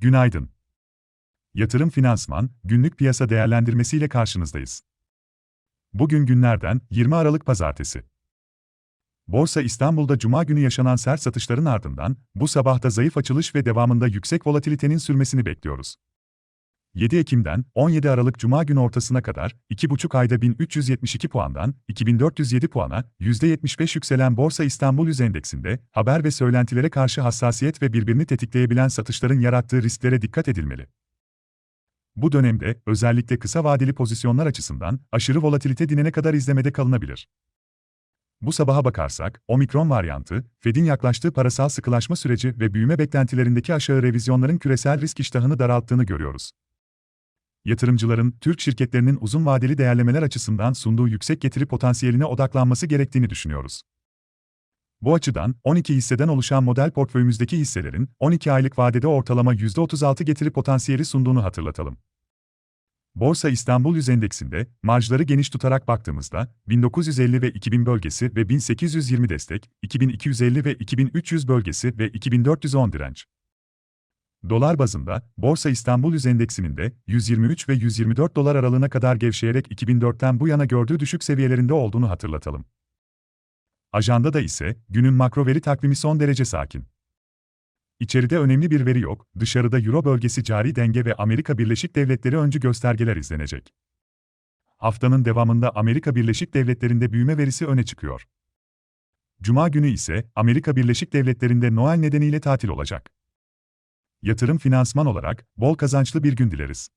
Günaydın. Yatırım Finansman, günlük piyasa değerlendirmesiyle karşınızdayız. Bugün günlerden 20 Aralık Pazartesi. Borsa İstanbul'da Cuma günü yaşanan sert satışların ardından, bu sabahta zayıf açılış ve devamında yüksek volatilitenin sürmesini bekliyoruz. 7 Ekim'den 17 Aralık Cuma günü ortasına kadar 2,5 ayda 1372 puandan 2407 puana %75 yükselen Borsa İstanbul Yüz Endeksinde haber ve söylentilere karşı hassasiyet ve birbirini tetikleyebilen satışların yarattığı risklere dikkat edilmeli. Bu dönemde özellikle kısa vadeli pozisyonlar açısından aşırı volatilite dinene kadar izlemede kalınabilir. Bu sabaha bakarsak, omikron varyantı, Fed'in yaklaştığı parasal sıkılaşma süreci ve büyüme beklentilerindeki aşağı revizyonların küresel risk iştahını daralttığını görüyoruz yatırımcıların Türk şirketlerinin uzun vadeli değerlemeler açısından sunduğu yüksek getiri potansiyeline odaklanması gerektiğini düşünüyoruz. Bu açıdan 12 hisseden oluşan model portföyümüzdeki hisselerin 12 aylık vadede ortalama %36 getiri potansiyeli sunduğunu hatırlatalım. Borsa İstanbul Yüz Endeksinde marjları geniş tutarak baktığımızda 1950 ve 2000 bölgesi ve 1820 destek, 2250 ve 2300 bölgesi ve 2410 direnç. Dolar bazında, Borsa İstanbul Yüz Endeksinin de 123 ve 124 dolar aralığına kadar gevşeyerek 2004'ten bu yana gördüğü düşük seviyelerinde olduğunu hatırlatalım. Ajandada ise günün makro veri takvimi son derece sakin. İçeride önemli bir veri yok, dışarıda Euro bölgesi cari denge ve Amerika Birleşik Devletleri öncü göstergeler izlenecek. Haftanın devamında Amerika Birleşik Devletleri'nde büyüme verisi öne çıkıyor. Cuma günü ise Amerika Birleşik Devletleri'nde Noel nedeniyle tatil olacak yatırım finansman olarak bol kazançlı bir gün dileriz.